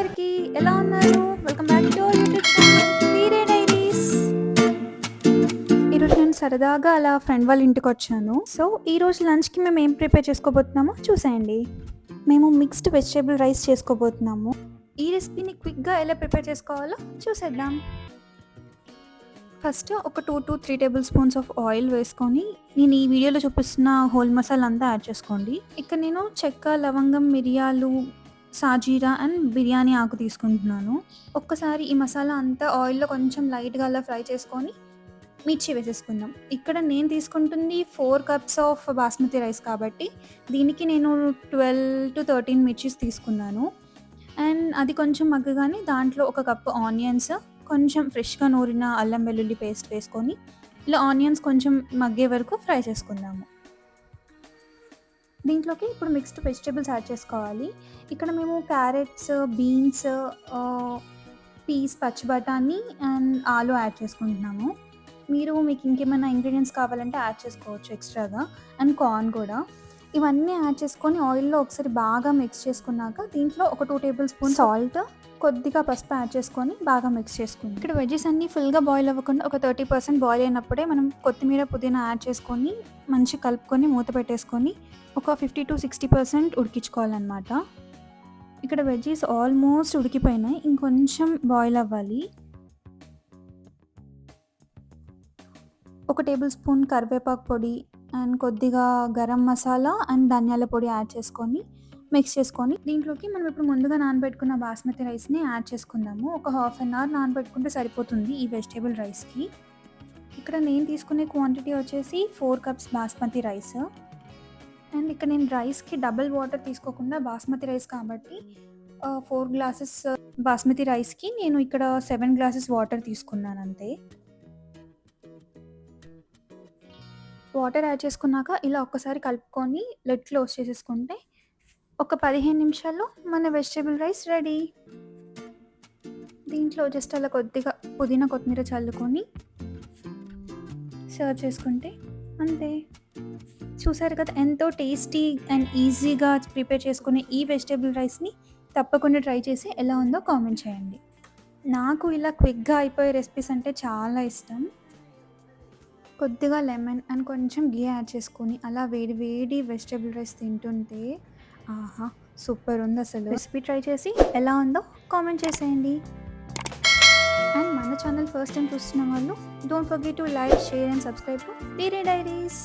అందరికీ ఎలా ఉన్నారు? Welcome back to YouTube channel Veere Diaries ఈరోజు నేను సరదాగా అలా ఫ్రెండ్ వాళ్ళ ఇంటికి వచ్చాను. సో ఈరోజు లంచ్కి మేము ఏం ప్రిపేర్ చేసుకోబోతున్నామో చూసేయండి. మేము మిక్స్డ్ వెజిటేబుల్ రైస్ చేసుకోబోతున్నాము. ఈ రెసిపీని క్విక్గా ఎలా ప్రిపేర్ చేసుకోవాలో చూసేద్దాం. ఫస్ట్ ఒక two to three tablespoons of oil వేసుకొని నేను ఈ వీడియోలో చూపిస్తున్న హోల్ మసాలా అంతా యాడ్ చేసుకోండి. ఇక్కడ నేను చెక్క లవంగం మిరియాలు సాజీరా అండ్ బిర్యానీ ఆకు తీసుకుంటున్నాను. ఒక్కసారి ఈ మసాలా అంతా ఆయిల్లో కొంచెం లైట్గా అలా ఫ్రై చేసుకొని మిర్చి వేసేసుకుందాం. ఇక్కడ నేను తీసుకుంటుంది four cups of basmati rice కాబట్టి దీనికి నేను ట్వెల్వ్ టు థర్టీన్ మిర్చీస్ తీసుకున్నాను. అండ్ అది కొంచెం మగ్గగానే దాంట్లో ఒక కప్ ఆనియన్స్ కొంచెం ఫ్రెష్గా నూరిన అల్లం వెల్లుల్లి పేస్ట్ వేసుకొని ఇలా ఆనియన్స్ కొంచెం మగ్గే వరకు ఫ్రై చేసుకుందాము. దీంట్లోకి ఇప్పుడు మిక్స్డ్ వెజిటేబుల్స్ యాడ్ చేసుకోవాలి. ఇక్కడ మేము క్యారెట్స్ బీన్స్ పీస్ పచ్చి బఠానీ అండ్ ఆలు యాడ్ చేసుకుంటున్నాము. మీరు మీకు ఇంకేమైనా ఇంగ్రీడియంట్స్ కావాలంటే యాడ్ చేసుకోవచ్చు ఎక్స్ట్రాగా అండ్ కార్న్ కూడా. ఇవన్నీ యాడ్ చేసుకొని ఆయిల్లో ఒకసారి బాగా మిక్స్ చేసుకున్నాక దీంట్లో ఒక టూ టేబుల్ స్పూన్ సాల్ట్ కొద్దిగా పసుపు యాడ్ చేసుకొని బాగా మిక్స్ చేసుకుంది. ఇక్కడ వెజెస్ అన్నీ ఫుల్గా బాయిల్ అవ్వకుండా ఒక థర్టీ పర్సెంట్ బాయిల్ అయినప్పుడే మనం కొత్తిమీర పుదీనా యాడ్ చేసుకొని మంచి కలుపుకొని మూత పెట్టేసుకొని ఒక ఫిఫ్టీ టు సిక్స్టీ పర్సెంట్ ఉడికించుకోవాలన్నమాట. ఇక్కడ వెజ్జీస్ ఆల్మోస్ట్ ఉడికిపోయినాయి. ఇంకొంచెం బాయిల్ అవ్వాలి. ఒక టేబుల్ స్పూన్ కరివేపాకు పొడి అండ్ కొద్దిగా గరం మసాలా అండ్ ధనియాల పొడి యాడ్ చేసుకొని మిక్స్ చేసుకొని దీంట్లోకి మనం ఇప్పుడు ముందుగా నానబెట్టుకున్న బాస్మతి రైస్ని యాడ్ చేసుకుందాము. ఒక హాఫ్ అన్ అవర్ నానబెట్టుకుంటే సరిపోతుంది ఈ వెజిటేబుల్ రైస్కి ఇక్కడ నేను తీసుకునే క్వాంటిటీ వచ్చేసి four cups basmati rice and ఇక్కడ నేను రైస్కి డబుల్ వాటర్ తీసుకోకుండా బాస్మతి రైస్ కాబట్టి ఫోర్ గ్లాసెస్ బాస్మతి రైస్కి నేను ఇక్కడ సెవెన్ గ్లాసెస్ వాటర్ తీసుకున్నాను అంతే. వాటర్ యాడ్ చేసుకున్నాక ఇలా ఒక్కసారి కలుపుకొని లెడ్ క్లోజ్ చేసేసుకుంటే ఒక పదిహేను నిమిషాల్లో మన వెజిటేబుల్ రైస్ రెడీ దీంట్లో జస్ట్ అలా కొద్దిగా పుదీనా కొత్తిమీర చల్లుకొని సర్వ్ చేసుకుంటే అంతే. చూసారు కదా ఎంతో టేస్టీ అండ్ ఈజీగా ప్రిపేర్ చేసుకునే ఈ వెజిటేబుల్ రైస్ని తప్పకుండా ట్రై చేసి ఎలా ఉందో కామెంట్ చేయండి. నాకు ఇలా క్విక్గా అయిపోయే రెసిపీస్ అంటే చాలా ఇష్టం. కొద్దిగా లెమన్ అండ్ కొంచెం గీ యాడ్ చేసుకొని అలా వేడి వేడి వెజిటేబుల్ రైస్ తింటుంటే ఆహా సూపర్ ఉంది అసలు. రెసిపీ ట్రై చేసి ఎలా ఉందో కామెంట్ చేసేయండి. అండ్ మన ఛానల్ ఫస్ట్ టైం చూస్తున్న వాళ్ళు don't forget to like share and subscribe to Diaries